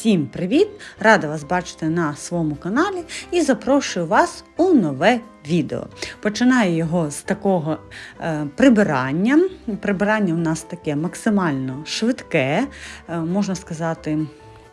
Всім привіт! Рада вас бачити на своєму каналі і запрошую вас у нове відео. Починаю його з такого е, прибирання. Прибирання у нас таке максимально швидке, е, можна сказати.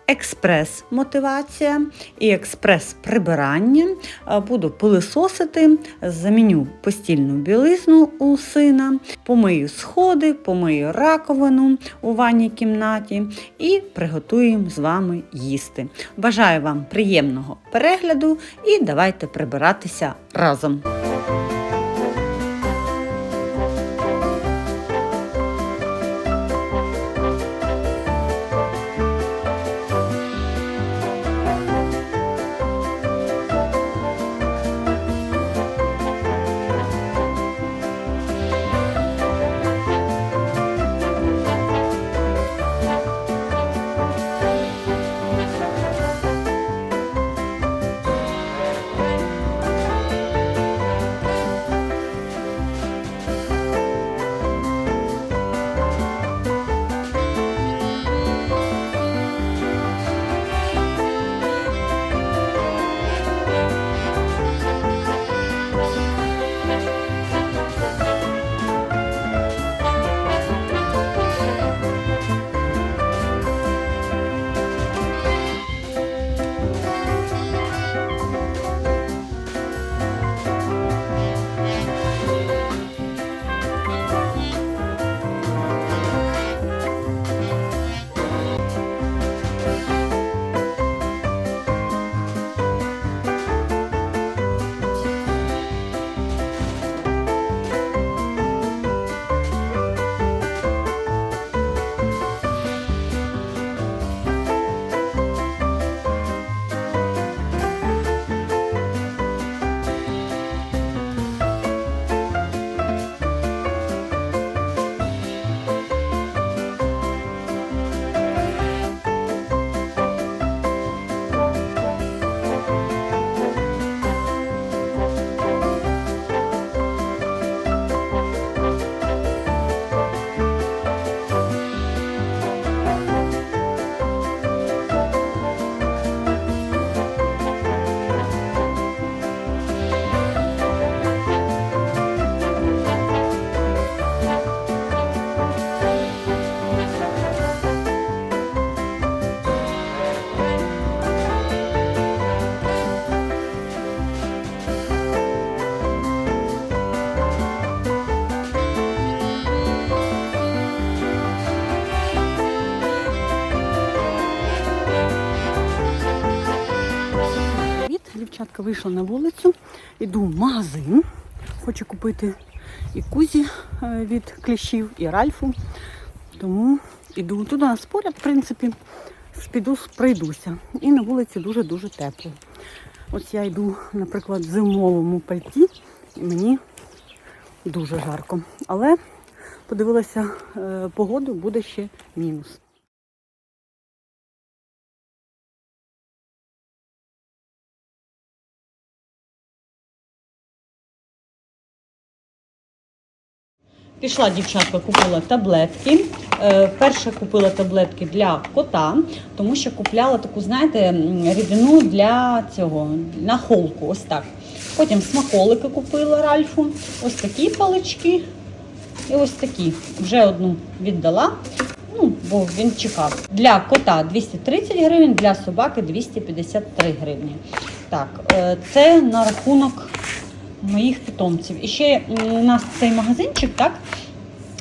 Експрес-мотивація і експрес-прибирання. Е, Буду пилисосити, заміню постільну білизну у сина, помию сходи, помию раковину у ванній кімнаті і приготуємо з вами їсти. Бажаю вам приємного перегляду і давайте прибиратися разом. Дівчатка вийшла на вулицю, іду в магазин. Хочу купити і кузі е, від кліщів, і ральфу. Тому іду туди нас поряд, в принципі, піду пройдуся. І на вулиці дуже-дуже тепло. Ось я йду, наприклад, в зимовому пальті, і мені дуже жарко. Але подивилася е, погоду, буде ще мінус. Пішла дівчатка, купила таблетки. Е, Перше купила таблетки для кота, тому що купляла таку, знаєте, рідину для цього, на холку, ось так. Потім смаколики купила Ральфу, ось такі палички і ось такі. Вже одну віддала, ну, бо він чекав. Для кота 230 гривень, для собаки 253 гривні. Так, е, це на рахунок моїх питомців. І ще у нас цей магазинчик, так?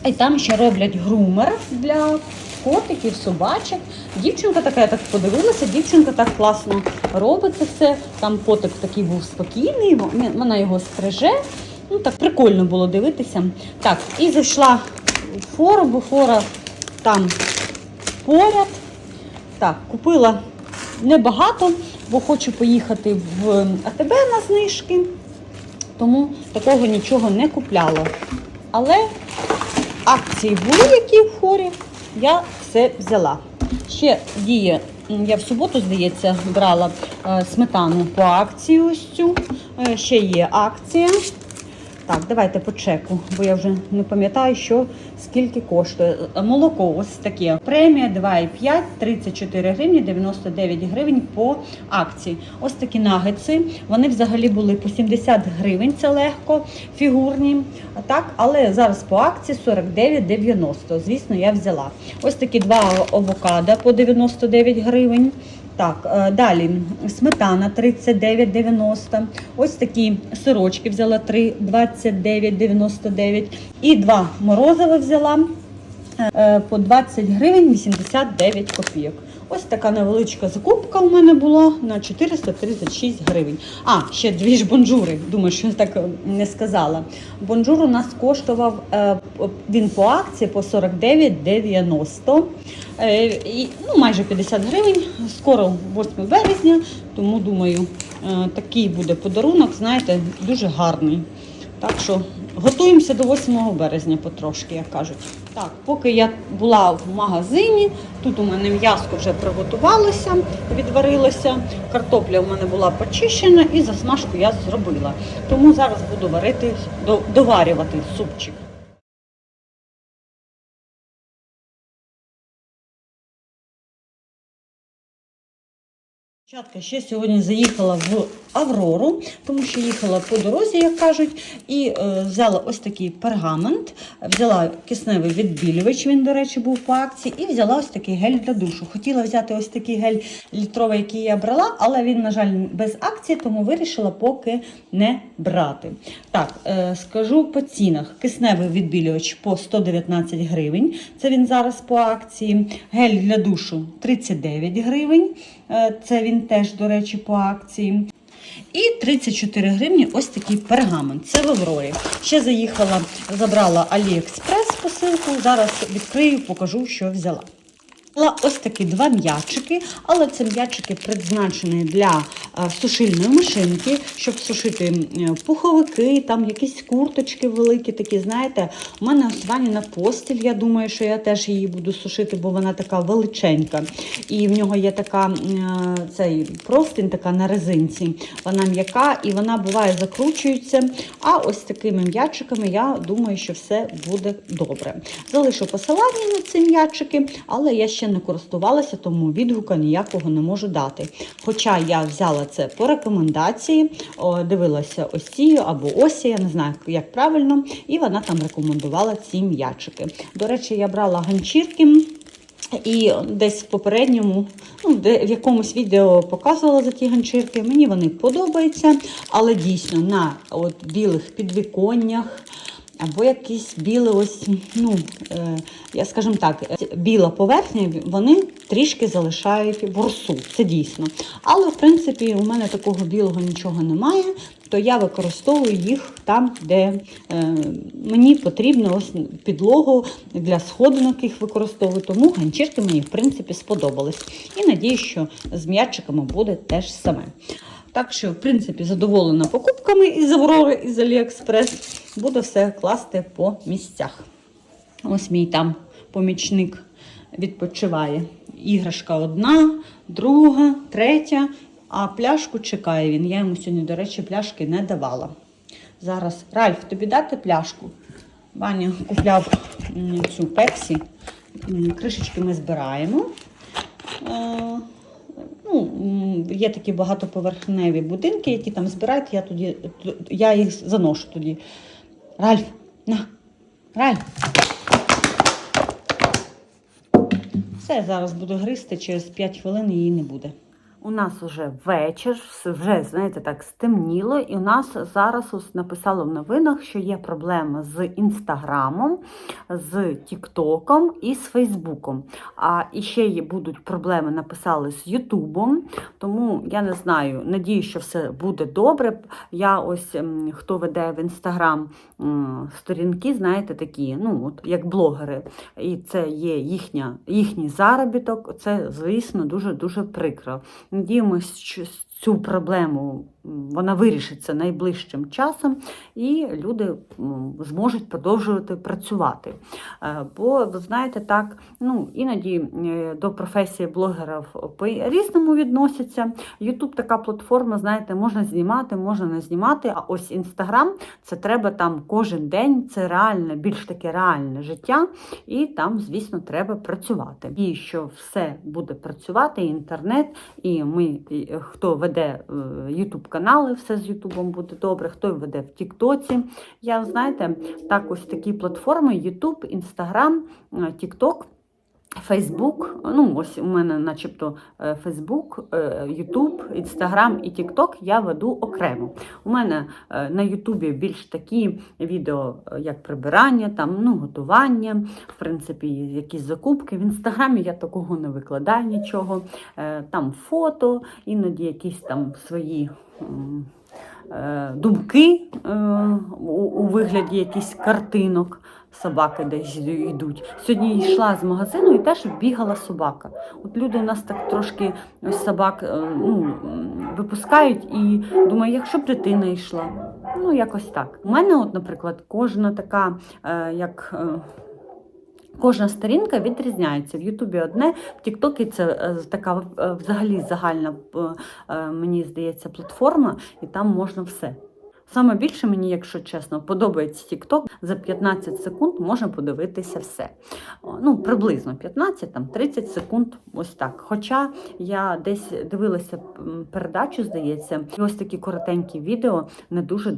І там ще роблять грумер для котиків, собачок. Дівчинка така, я так подивилася, дівчинка так класно робить це. Там котик такий був спокійний, вона його стриже. Ну так прикольно було дивитися. Так, і зайшла в фору, бо фора там поряд. Так, купила небагато, бо хочу поїхати в АТБ на знижки тому такого нічого не купляла. Але акції були, які в хорі, я все взяла. Ще діє, я в суботу, здається, брала е, сметану по акції ось цю. Е, Ще є акція. Так, давайте по чеку, бо я вже не пам'ятаю, що скільки коштує. Молоко ось таке. Премія 2,5, 34 гривні, 99 гривень по акції. Ось такі нагетси. Вони взагалі були по 70 гривень, це легко, фігурні. Так, але зараз по акції 49,90. Звісно, я взяла. Ось такі два авокадо по 99 гривень. Так, е, далі сметана 39,90. Ось такі сирочки взяла 3, 29,99. І два морозива взяла е, по 20 гривень 89 копійок. Ось така невеличка закупка у мене була на 436 гривень. А, ще дві ж бонжури. Думаю, що я так е, не сказала. Бонжур у нас коштував е, він по акції по 49,90. Е, ну, майже 50 гривень. Скоро 8 березня, тому думаю, такий буде подарунок, знаєте, дуже гарний. Так що готуємося до 8 березня потрошки, як кажуть. Так, поки я була в магазині, тут у мене м'яско вже приготувалося, відварилося. Картопля у мене була почищена і засмажку я зробила. Тому зараз буду варити, до- доварювати супчик. Дівчатка ще сьогодні заїхала в Аврору, тому що їхала по дорозі, як кажуть, і е, взяла ось такий пергамент, взяла кисневий відбілювач, він, до речі, був по акції, і взяла ось такий гель для душу. Хотіла взяти ось такий гель літровий, який я брала, але він, на жаль, без акції, тому вирішила поки не брати. Так, е, скажу по цінах. Кисневий відбілювач по 119 гривень. Це він зараз по акції. Гель для душу 39 гривень. Е, Це він теж, до речі, по акції. І 34 гривні ось такий пергамент. Це в Аврорі. Ще заїхала, забрала Аліекспрес посилку. Зараз відкрию, покажу, що взяла. Ось такі два м'ячики, але це м'ячики призначені для е, сушильної машинки, щоб сушити е, пуховики, там якісь курточки великі, такі, знаєте. У мене ось Ваніна постіль, я думаю, що я теж її буду сушити, бо вона така величенька. І в нього є така е, цей простинь, така на резинці. Вона м'яка і вона буває закручується. А ось такими м'ячиками я думаю, що все буде добре. Залишу посилання на ці м'ячики, але я ще не користувалася, тому відгука ніякого не можу дати. Хоча я взяла це по рекомендації, о, дивилася Осію або Осі, я не знаю, як правильно, і вона там рекомендувала ці м'ячики. До речі, я брала ганчірки. І десь в попередньому, ну, де, в якомусь відео показувала за ті ганчірки. Мені вони подобаються, але дійсно на от білих підвіконнях або якісь біле ось, ну, е, я скажімо так, е, біла поверхня, вони трішки залишають ворсу, це дійсно. Але, в принципі, у мене такого білого нічого немає, то я використовую їх там, де е, мені потрібно ось підлогу для сходинок їх використовую. Тому ганчірки мені, в принципі, сподобались. І надію, що з м'ячиками буде теж саме. Так що, в принципі, задоволена покупками із Аврори, із Аліекспрес. Буду все класти по місцях. Ось мій там помічник відпочиває. Іграшка одна, друга, третя, а пляшку чекає він. Я йому сьогодні, до речі, пляшки не давала. Зараз, Ральф, тобі дати пляшку? Ваня купляв цю пепсі. Кришечки ми збираємо. Е, Ну, є такі багатоповерхневі будинки, які там збирають, я тоді я їх заношу тоді. Ральф, на, Ральф. Все, зараз буду гризти, через 5 хвилин її не буде. У нас вже вечір, вже, знаєте, так стемніло, і у нас зараз написало в новинах, що є проблема з інстаграмом, з Тіктоком і з Фейсбуком. А і ще є будуть проблеми, написали з Ютубом. Тому я не знаю, надію, що все буде добре. Я ось хто веде в інстаграм сторінки, знаєте, такі, ну от як блогери, і це є їхня, їхній заробіток. Це, звісно, дуже дуже прикро. Надіємось, цю проблему вона вирішиться найближчим часом, і люди зможуть продовжувати працювати. Е, Бо ви знаєте, так ну іноді е, до професії блогерів по-різному відносяться. Ютуб така платформа, знаєте, можна знімати, можна не знімати. А ось інстаграм це треба там кожен день, це реальне, більш таке реальне життя, і там, звісно, треба працювати. І що все буде працювати, і інтернет, і ми, е, хто веде Ютуб канали, все з Ютубом буде добре, хто веде в Тіктоці. Я знаєте, так ось такі платформи: Ютуб, Інстаграм, Тікток. Фейсбук, ну ось у мене, начебто, е, Фейсбук, Ютуб, Інстаграм і Тікток я веду окремо. У мене е, на Ютубі більш такі відео, е, як прибирання, там, ну, готування, в принципі, якісь закупки. В інстаграмі я такого не викладаю нічого. Е, Там фото, іноді якісь там свої. Е, Думки е, у, вигляді якихось картинок, собаки десь йдуть. Сьогодні йшла з магазину і теж бігала собака. От люди нас так трошки ось собак е, ну, випускають і думаю, якщо б дитина йшла. Ну, якось так. У мене, от, наприклад, кожна така, як. Кожна сторінка відрізняється. В Ютубі одне, в Тіктокі це е, така е, взагалі загальна, е, мені здається, платформа, і там можна все. Саме більше мені, якщо чесно, подобається TikTok. За 15 секунд можна подивитися все. Ну, приблизно 15, там 30 секунд, ось так. Хоча я десь дивилася передачу, здається, і ось такі коротенькі відео не дуже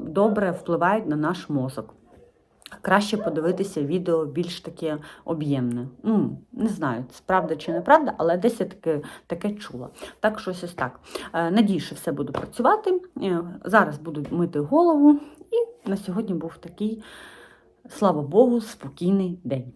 добре впливають на наш мозок. Краще подивитися відео більш таке об'ємне. Не знаю, це правда чи неправда, але десь я таке, таке чула. Так, щось ось так. Е, Надію, що все буду працювати. Е, Зараз буду мити голову. І на сьогодні був такий, слава Богу, спокійний день.